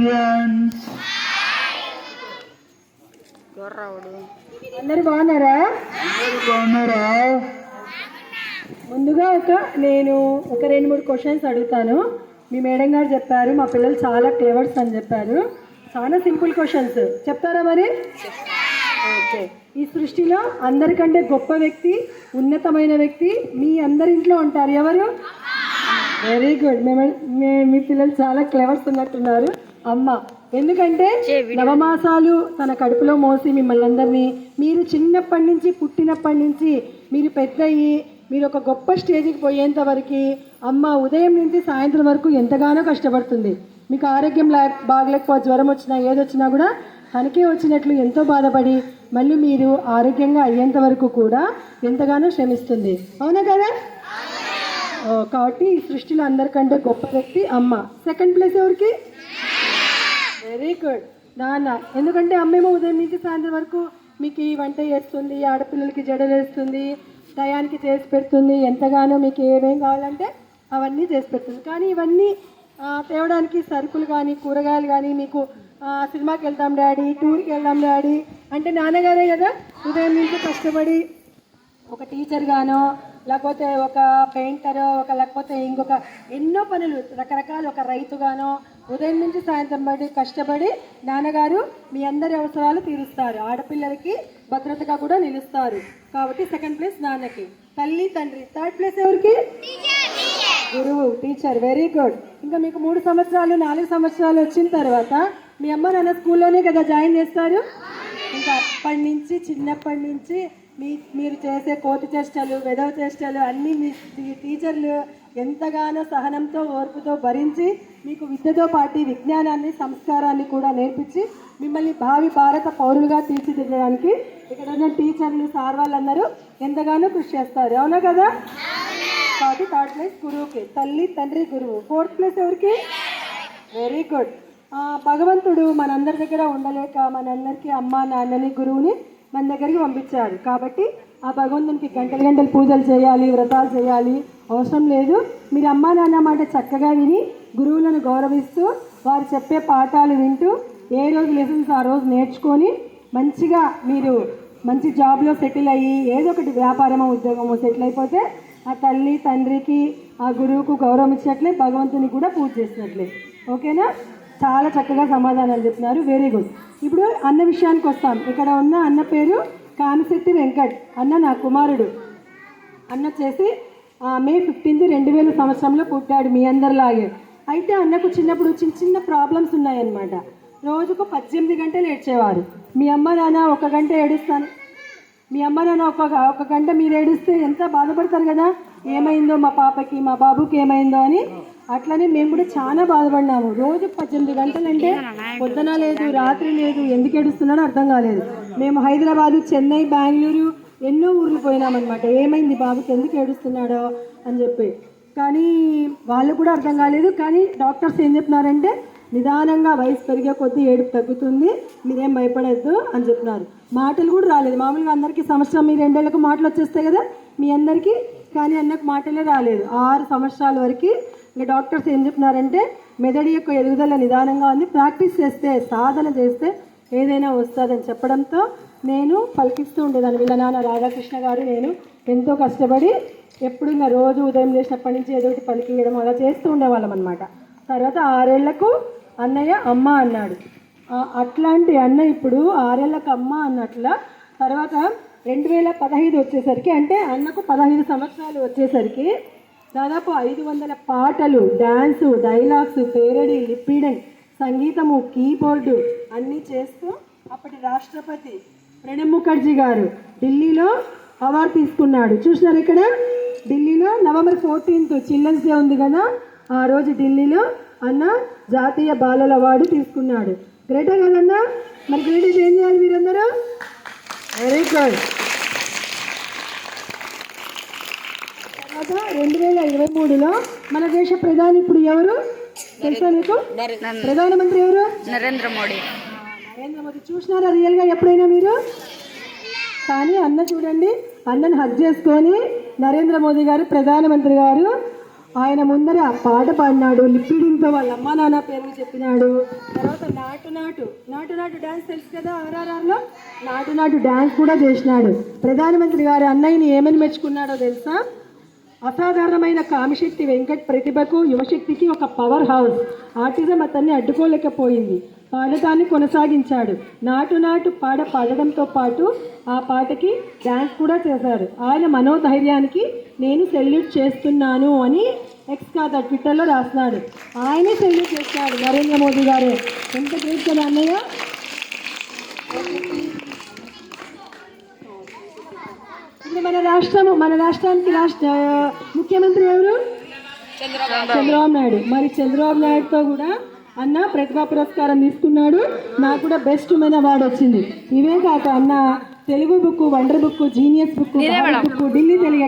Children's అందరు బాగున్నారా? అందరూ బాగున్నారా? ముందుగా ఒక నేను ఒక రెండు మూడు క్వశ్చన్స్ అడుగుతాను. మీ మేడం గారు చెప్పారు మా పిల్లలు చాలా క్లెవర్స్ అని చెప్పారు. చాలా సింపుల్ క్వశ్చన్స్ చెప్తారా మరి? ఓకే. ఈ సృష్టిలో అందరికంటే గొప్ప వ్యక్తి ఉన్నతమైన వ్యక్తి మీ అందరి ఇంట్లో ఉంటారు. ఎవరు? వెరీ గుడ్ మేము మే- మీ పిల్లలు చాలా క్లెవర్స్ ఉన్నట్టున్నారు. అమ్మ ఎందుకంటే నవమాసాలు తన కడుపులో మోసి మిమ్మల్ని అందరినీ మీరు చిన్నప్పటి నుంచి పుట్టినప్పటి నుంచి మీరు పెద్ద అయ్యి మీరు ఒక గొప్ప స్టేజ్కి పోయేంత వరకు అమ్మ ఉదయం నుంచి సాయంత్రం వరకు ఎంతగానో కష్టపడుతుంది. మీకు ఆరోగ్యం లే బాగలేకపో జ్వరం వచ్చినా ఏదొచ్చినా కూడా తనకే వచ్చినట్లు ఎంతో బాధపడి మళ్ళీ మీరు ఆరోగ్యంగా అయ్యేంత వరకు కూడా ఎంతగానో శ్రమిస్తుంది. అవునా కదా? కాబట్టి ఈ సృష్టిలో అందరికంటే గొప్ప వ్యక్తి అమ్మ. సెకండ్ ప్లేస్ ఎవరికి? వెరీ గుడ్ నాన్న ఎందుకంటే అమ్మేమో ఉదయం నుంచి సాయంత్రం వరకు మీకు ఈ వంట చేస్తుంది ఆడపిల్లలకి జడలు వేస్తుంది టయానికి చేసి పెడుతుంది ఎంతగానో మీకు ఏమేం కావాలంటే అవన్నీ చేసి పెడుతుంది. కానీ ఇవన్నీ తేవడానికి సరుకులు కానీ కూరగాయలు కానీ మీకు సినిమాకి వెళ్తాం డాడీ టూర్కి వెళ్దాం డాడీ. అంటే నాన్నగారే కదా ఉదయం నుంచి కష్టపడి ఒక టీచర్ గానో లేకపోతే ఒక పెయింటర్ ఒక లేకపోతే ఇంకొక ఎన్నో పనులు రకరకాల ఒక రైతుగానో ఉదయం నుంచి సాయంత్రం పడి కష్టపడి నాన్నగారు మీ అందరి అవసరాలు తీరుస్తారు. ఆడపిల్లలకి భద్రతగా కూడా నిలుస్తారు. కాబట్టి సెకండ్ ప్లేస్ నాన్నకి. తల్లి తండ్రి. థర్డ్ ప్లేస్ ఎవరికి? గురువు టీచర్ వెరీ గుడ్ ఇంకా మీకు మూడు సంవత్సరాలు నాలుగు సంవత్సరాలు వచ్చిన తర్వాత మీ అమ్మ నాన్న స్కూల్లోనే కదా జాయిన్ చేస్తారు? ఇంకా అప్పటి నుంచి చిన్నప్పటి నుంచి మీ మీరు చేసే కోతి చేష్టలు వెదవ చేష్టలు అన్నీ మీ టీచర్లు ఎంతగానో సహనంతో ఓర్పుతో భరించి మీకు విద్యతో పాటు విజ్ఞానాన్ని సంస్కారాన్ని కూడా నేర్పించి మిమ్మల్ని భావి భారత పౌరులుగా తీర్చిదిద్దడానికి ఇక్కడ ఉన్న టీచర్లు సార్ వాళ్ళందరూ ఎంతగానో కృషి చేస్తారు. అవునా కదా? కాబట్టి థర్డ్ ప్లేస్ గురువుకి తల్లి తండ్రి గురువు. ఫోర్త్ ప్లేస్ ఎవరికి? వెరీ గుడ్ భగవంతుడు మనందరి దగ్గర ఉండలేక మనందరికీ అమ్మ నాన్నని గురువుని మన దగ్గరికి పంపించాడు. కాబట్టి ఆ భగవంతునికి గంటలు గంటలు పూజలు చేయాలి వ్రతాలు చేయాలి అవసరం లేదు. మీరు అమ్మ నాన్న మాట చక్కగా విని గురువులను గౌరవిస్తూ వారు చెప్పే పాఠాలు వింటూ ఏ రోజు లెసన్స్ ఆ రోజు నేర్చుకొని మంచిగా మీరు మంచి జాబ్లో సెటిల్ అయ్యి ఏదో ఒకటి వ్యాపారమో ఉద్యోగమో సెటిల్ అయిపోతే ఆ తల్లి తండ్రికి ఆ గురువుకు గౌరవం ఇచ్చినట్లే భగవంతుని కూడా పూజ చేసినట్లే. ఓకేనా? చాలా చక్కగా సమాధానాలు చెప్తున్నారు వెరీ గుడ్ ఇప్పుడు అన్న విషయానికి వస్తాం. ఇక్కడ ఉన్న అన్న పేరు కామిశెట్టి వెంకట్. అన్న నా కుమారుడు. అన్న వచ్చేసి మే ఫిఫ్టీన్త్ రెండు వేల సంవత్సరంలో పుట్టాడు మీ అందరిలాగే. అయితే అన్నకు చిన్నప్పుడు చిన్న చిన్న ప్రాబ్లమ్స్ ఉన్నాయన్నమాట. రోజుకు పద్దెనిమిది గంటలు ఏడ్చేవారు. మీ అమ్మ నాన్న ఒక గంట ఏడుస్తాను. మీ అమ్మ నాన్న ఒక ఒక గంట మీరు ఏడిస్తే ఎంత బాధపడతారు కదా? ఏమైందో మా పాపకి మా బాబుకి ఏమైందో అని అట్లనే మేము కూడా చాలా బాధపడినాము. రోజు పద్దెనిమిది గంటలంటే పొద్దున లేదు రాత్రి లేదు ఎందుకు ఏడుస్తున్నాడో అర్థం కాలేదు. మేము హైదరాబాదు చెన్నై బెంగళూరు ఎన్నో ఊర్లు పోయినామన్నమాట. ఏమైంది బాబుకి ఎందుకు ఏడుస్తున్నాడో అని చెప్పి. కానీ వాళ్ళు కూడా అర్థం కాలేదు. కానీ డాక్టర్స్ ఏం చెప్తున్నారంటే నిదానంగా వయసు పెరిగే కొద్దీ ఏడుపు తగ్గుతుంది మీరేం భయపడద్దు అని చెప్తున్నారు. మాటలు కూడా రాలేదు. మామూలుగా అందరికీ సంవత్సరం మీ రెండేళ్ళకు మాటలు వచ్చేస్తాయి కదా మీ అందరికీ కానీ అన్నకు మాటలే రాలేదు. ఆరు సంవత్సరాల వరకు ఇక డాక్టర్స్ ఏం చెప్తున్నారంటే మెదడు యొక్క ఎదుగుదల నిదానంగా ఉంది ప్రాక్టీస్ చేస్తే సాధన చేస్తే ఏదైనా వస్తుందని చెప్పడంతో నేను పలికిస్తూ ఉండేదాన్ని. వీళ్ళ నాన్న రాధాకృష్ణ గారు నేను ఎంతో కష్టపడి ఎప్పుడు ఇంకా రోజు ఉదయం లేచినప్పటి నుంచి ఏదో ఒకటి పలికియడం అలా చేస్తూ ఉండేవాళ్ళం అనమాట తర్వాత ఆరేళ్ళకు అన్నయ్య అమ్మ అన్నాడు. అట్లాంటి అన్న ఇప్పుడు ఆరేళ్ళకు అమ్మ అన్నట్ల తర్వాత రెండు వేల పదహైదు వచ్చేసరికి అంటే అన్నకు పదహైదు సంవత్సరాలు వచ్చేసరికి దాదాపు ఐదు వందల పాటలు డ్యాన్సు డైలాగ్స్ పేరడి లిపిడన్ సంగీతము కీబోర్డు అన్నీ చేస్తూ అప్పటి రాష్ట్రపతి ప్రణబ్ ముఖర్జీ గారు ఢిల్లీలో అవార్డు తీసుకున్నాడు. చూసినారు ఇక్కడ ఢిల్లీలో నవంబర్ ఫోర్టీన్త్ చిల్డ్రన్స్ డే ఉంది కదా? ఆ రోజు ఢిల్లీలో అన్న జాతీయ బాలల అవార్డు తీసుకున్నాడు. గ్రేటర్ కదన్నా? మరి గ్రేటర్ ఏం చేయాలి మీరందరూ? వెరీ గుడ్ తర్వాత రెండు వేల ఇరవై మూడులో మన దేశ ప్రధాని ఇప్పుడు ఎవరు? తెలుసా మీకు ప్రధానమంత్రి ఎవరు? నరేంద్ర మోడీ. నరేంద్ర మోదీ చూసినారా రియల్గా ఎప్పుడైనా మీరు? కానీ అన్న చూడండి అన్నని హక్ చేసుకొని నరేంద్ర మోదీ గారు ప్రధానమంత్రి గారు ఆయన ముందర పాట పాడినాడు. లిప్పిడింగ్తో వాళ్ళ అమ్మా నాన్న పేరు చెప్పినాడు. తర్వాత నాటు నాటు నాటు నాటు డ్యాన్స్ తెలుసు కదా ఆర్ఆర్ఆర్లో? నాటు నాటు డ్యాన్స్ కూడా చేసినాడు. ప్రధానమంత్రి గారి అన్నయ్యని ఏమని మెచ్చుకున్నాడో తెలుసా? అసాధారణమైన కామిశక్తి వెంకట్ ప్రతిభకు యువశక్తికి ఒక పవర్ హౌస్ ఆర్టిజం అతన్ని అడ్డుకోలేకపోయింది. పాడటాన్ని కొనసాగించాడు. నాటు నాటు పాట పాడడంతో పాటు ఆ పాటకి డ్యాన్స్ కూడా చేశారు ఆయన మనోధైర్యానికి నేను సెల్యూట్ చేస్తున్నాను అని ఎక్స్ కాదా ట్విట్టర్లో రాస్తున్నాడు. ఆయనే సెల్యూట్ చేస్తాడు నరేంద్ర మోదీ గారు. ఎంత గ్రేట్ కదా అన్నయ్య? మన రాష్ట్రము మన రాష్ట్రానికి రాష్ట్ర ముఖ్యమంత్రి ఎవరు? చంద్రబాబు నాయుడు. మరి చంద్రబాబు నాయుడుతో కూడా అన్న ప్రతిభా పురస్కారం తీసుకున్నాడు. నాకు కూడా బెస్ట్ ఉమెన్ అవార్డు వచ్చింది. ఇవే కాక అన్న Telugu book wonder book genius book book Delhi Telugu